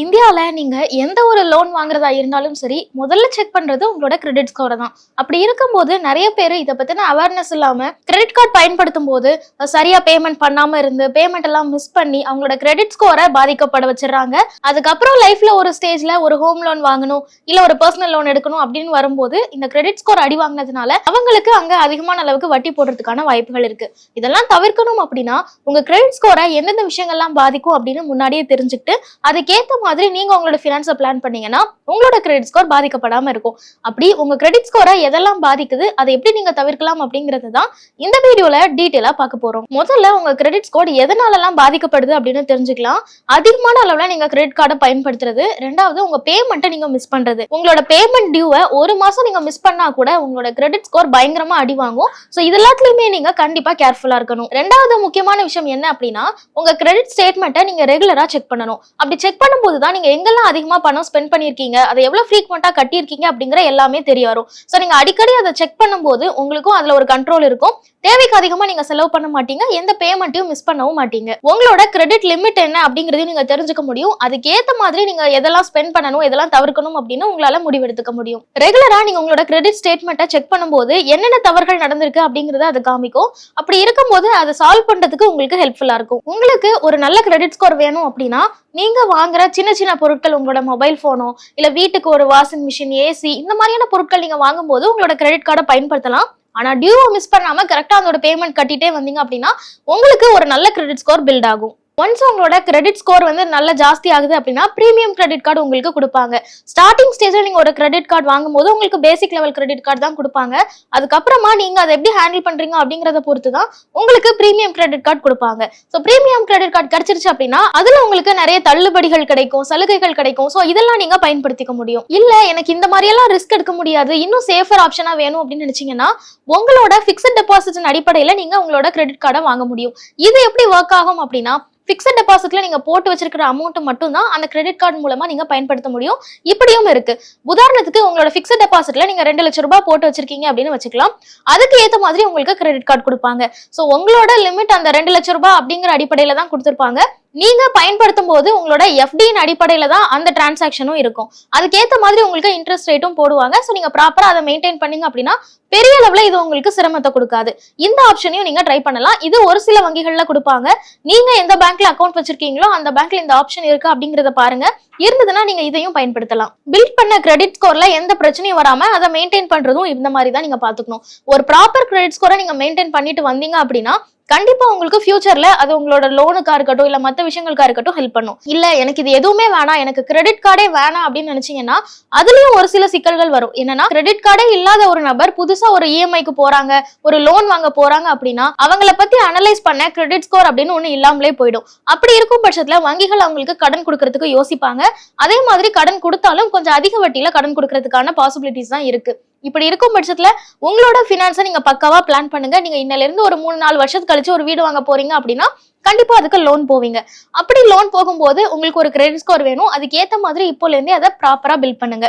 இந்தியாவில் நீங்கள் எந்த ஒரு லோன் வாங்குறதா இருந்தாலும் சரி முதல்ல செக் பண்ணுறது உங்களோட கிரெடிட் ஸ்கோரை தான். அப்படி இருக்கும்போது நிறைய பேர் இதை பற்றின அவேர்னஸ் இல்லாமல் கிரெடிட் கார்டு பயன்படுத்தும் போது சரியாக பேமெண்ட் பண்ணாமல் இருந்து பேமெண்ட் எல்லாம் மிஸ் பண்ணி அவங்களோட கிரெடிட் ஸ்கோரை பாதிக்கப்பட வச்சிடுறாங்க. அதுக்கப்புறம் லைஃப்பில் ஒரு ஸ்டேஜில் ஒரு ஹோம் லோன் வாங்கணும் இல்லை ஒரு பர்சனல் லோன் எடுக்கணும் அப்படின்னு வரும்போது இந்த கிரெடிட் ஸ்கோர் அடி வாங்கினதுனால அவங்களுக்கு அங்கே அதிகமான அளவுக்கு வட்டி போடுறதுக்கான வாய்ப்புகள் இருக்கு. இதெல்லாம் தவிர்க்கணும் அப்படின்னா உங்கள் கிரெடிட் ஸ்கோரை எந்தெந்த விஷயங்கள்லாம் பாதிக்கும் அப்படின்னு முன்னாடியே தெரிஞ்சுக்கிட்டு அதுக்கேற்ற மாதிரி நீங்க உங்களோட ஃபினான்ஸை பிளான் பண்ணீங்கன்னா உங்களோட கிரெடிட் ஸ்கோர் பாதிக்கப்படாமல் இருக்கும். அப்படி உங்க கிரெடிட் ஸ்கோரை எதெல்லாம் பாதிக்குது அதை எப்படி நீங்க தவிர்க்கலாம் அப்படிங்கிறது தான் இந்த வீடியோல டீட்டெயிலா பார்க்க போறோம். முதல்ல உங்க கிரெடிட் ஸ்கோர் எதனாலலாம் பாதிக்கப்படுது அப்படின்னு தெரிஞ்சுக்கலாம். அதிகமான அளவுல நீங்க கிரெடிட் கார்டை பயன்படுத்துறது. ரெண்டாவது உங்க பேமெண்ட்டை நீங்க மிஸ் பண்றது. உங்களோட பேமெண்ட் டியூவை ஒரு மாசம் நீங்க மிஸ் பண்ணா கூட உங்களோட கிரெடிட் ஸ்கோர் பயங்கரமா அடி வாங்கும். ஸோ இது எல்லாத்துலயுமே நீங்க கண்டிப்பா கேர்ஃபுல்லா இருக்கணும். ரெண்டாவது முக்கியமான விஷயம் என்ன அப்படின்னா உங்க கிரெடிட் ஸ்டேட்மெண்ட்டை நீங்க ரெகுலராக செக் பண்ணணும். அப்படி செக் பண்ணும்போது தான் நீங்க எங்கெல்லாம் அதிகமா பணம் ஸ்பெண்ட் பண்ணிருக்கீங்க அதை எவ்வளவு ஃப்ரீக்வெண்டா கட்டியிருக்கீங்க அப்படிங்கிற எல்லாமே தெரிய வரும். ஸோ நீங்க அடிக்கடி அதை செக் பண்ணும்போது உங்களுக்கும் அதுல ஒரு கண்ட்ரோல் இருக்கும். தேவைக்கு அதிகமா நீங்க செலவு பண்ண மாட்டீங்க எந்த பேமெண்ட்டையும் மிஸ் பண்ணவும் மாட்டீங்க. உங்களோட கிரெடிட் லிமிட் என்ன அப்படிங்கறதையும் நீங்க தெரிஞ்சுக்க முடியும். அதுக்கேத்த மாதிரி நீங்க எதெல்லாம் ஸ்பெண்ட் பண்ணணும் எதெல்லாம் தவிர்க்கணும் அப்படின்னு உங்களால முடிவெடுத்துக்க முடியும். ரெகுலரா நீங்க உங்களோட கிரெடிட் ஸ்டேட்மெண்ட்டை செக் பண்ணும்போது என்னென்ன தவறுகள் நடந்திருக்கு அப்படிங்கறத அது காமிக்கும். அப்படி இருக்கும்போது அதை சால்வ் பண்றதுக்கு உங்களுக்கு ஹெல்ப்ஃபுல்லா இருக்கும். உங்களுக்கு ஒரு நல்ல கிரெடிட் ஸ்கோர் வேணும் அப்படின்னா நீங்க வாங்குற சின்ன சின்ன பொருட்கள் உங்களோட மொபைல் போனோ இல்ல வீட்டுக்கு ஒரு வாஷிங் மிஷின் ஏசி இந்த மாதிரியான பொருட்கள் நீங்க வாங்கும்போது உங்களோட கிரெடிட் கார்டை பயன்படுத்தலாம். ஆனா டியூவை மிஸ் பண்ணாம கரெக்டா அதோட பேமெண்ட் கட்டிட்டே வந்தீங்க அப்படின்னா உங்களுக்கு ஒரு நல்ல கிரெடிட் ஸ்கோர் பில்ட் ஆகும். ஒன்ஸ் உங்களோட கிரெடிட் ஸ்கோர் வந்து நல்ல ஜாஸ்தி ஆகுது அப்படின்னா ப்ரீமியம் கிரெடிட் கார்டு உங்களுக்கு கொடுப்பாங்க. ஸ்டார்டிங் ஸ்டேஜில் நீங்க ஒரு கிரெடிட் கார்டு வாங்கும்போது உங்களுக்கு பேசிக் லெவல் கிரெடிட் கார்டு தான் கொடுப்பாங்க. அதுக்கப்புறமா நீங்க அதை எப்படி ஹேண்டில் பண்றீங்க அப்படிங்கறத பொறுத்து தான் உங்களுக்கு ப்ரீமியம் கிரெடிட் கார்டு கொடுப்பாங்க. ஸோ ப்ரீமியம் கிரெடிட் கார்டு கிடைச்சிருச்சு அப்படின்னா அதுல உங்களுக்கு நிறைய தள்ளுபடிகள் கிடைக்கும் சலுகைகள் கிடைக்கும். ஸோ இதெல்லாம் நீங்க பயன்படுத்திக்க முடியும். இல்ல எனக்கு இந்த மாதிரி எல்லாம் ரிஸ்க் எடுக்க முடியாது. இன்னும் சேஃபர் ஆப்ஷனா வேணும் அப்படின்னு நினைச்சீங்கன்னா உங்களோட ஃபிக்ஸட் டெபாசிட்டின் அடிப்படையில நீங்க உங்களோட கிரெடிட் கார்டை வாங்க முடியும். இது எப்படி ஒர்க் ஆகும் அப்படின்னா ஃபிக்ஸட் டெபாசிட்ல நீங்க போட்டு வச்சிருக்கிற அமௌண்ட் மட்டும் தான் அந்த கிரெடிட் கார்டு மூலமா நீங்க பயன்படுத்த முடியும். இப்படியும் இருக்கு. உதாரணத்துக்கு உங்களோட ஃபிக்ஸட் டெபாசிட்ல நீங்க ரெண்டு லட்சம் ரூபாய் போட்டு வச்சிருக்கீங்க அப்படின்னு வச்சுக்கலாம். அதுக்கு ஏத்த மாதிரி உங்களுக்கு கிரெடிட் கார்டு கொடுப்பாங்க. சோ உங்களோட லிமிட் அந்த ரெண்டு லட்சம் ரூபாய் அப்படிங்கிற அடிப்படையில தான் கொடுத்திருப்பாங்க. நீங்க பயன்படுத்தும் போது உங்களோட எஃப்டியின் அடிப்படையில தான் அந்த டிரான்சாக்ஷனும் இருக்கும். அதுக்கேற்ற மாதிரி உங்களுக்கு இன்ட்ரெஸ்ட் ரேட்டும் போடுவாங்க. ஸோ நீங்க ப்ராப்பரா அதை மெயின்டைன் பண்ணீங்க அப்படின்னா பெரிய அளவுல இது உங்களுக்கு சிரமத்தை கொடுக்காது. இந்த ஆப்ஷனையும் நீங்க ட்ரை பண்ணலாம். இது ஒரு சில வங்கிகள்ல கொடுப்பாங்க. நீங்க எந்த பேங்க்ல அக்கௌண்ட் வச்சிருக்கீங்களோ அந்த பேங்க்ல இந்த ஆப்ஷன் இருக்கு அப்படிங்கறத பாருங்க. இருந்ததுன்னா நீங்க இதையும் பயன்படுத்தலாம். பில்ட் பண்ண கிரெடிட் ஸ்கோர்ல எந்த பிரச்சனையும் வராம அதை மெயின்டைன் பண்றதும் இந்த மாதிரி தான் நீங்க பாத்துக்கணும் ஒரு ப்ராப்பர் கிரெடிட் ஸ்கோரை நீங்க மெயின்டைன் பண்ணிட்டு வந்தீங்க அப்படின்னா கண்டிப்பா உங்களுக்கு ஃபியூச்சர்ல அது உங்களோட லோனுக்கா இருக்கட்டும் இல்ல மத்த விஷயங்களுக்கா இருக்கட்டும் ஹெல்ப் பண்ணும். இல்ல எனக்கு இது எதுவுமே வேணாம். எனக்கு கிரெடிட் கார்டே வேணாம் அப்படின்னு நினைச்சீங்கன்னா அதுலயும் ஒரு சில சிக்கல்கள் வரும். என்னன்னா கிரெடிட் கார்டே இல்லாத ஒரு நபர் புதுசா ஒரு இஎம்ஐக்கு போறாங்க ஒரு லோன் வாங்க போறாங்க அப்படின்னா அவங்கள பத்தி அனலைஸ் பண்ண கிரெடிட் ஸ்கோர் அப்படின்னு ஒண்ணு இல்லாமலே போயிடும். அப்படி இருக்கும் பட்சத்துல வங்கிகள் அவங்களுக்கு கடன் கொடுக்கறதுக்கு யோசிப்பாங்க. அதே மாதிரி கடன் கொடுத்தாலும் கொஞ்சம் அதிக வட்டியில கடன் கொடுக்கறதுக்கான பாசிபிலிட்டிஸ் தான் இருக்கு. இப்படி இருக்கும் பட்சத்துல உங்களோட ஃபினான்ஸை நீங்க பக்காவா பிளான் பண்ணுங்க. நீங்க இன்னையில இருந்து ஒரு மூணு நாலு வருஷத்துக்கு கழிச்சு ஒரு வீடு வாங்க போறீங்க அப்படின்னா கண்டிப்பா அதுக்கு லோன் போவீங்க. அப்படி லோன் போகும்போது உங்களுக்கு ஒரு கிரெடிட் ஸ்கோர் வேணும். அதுக்கு ஏத்த மாதிரி இப்போல இருந்தே அதை ப்ராப்பரா பில்ட் பண்ணுங்க.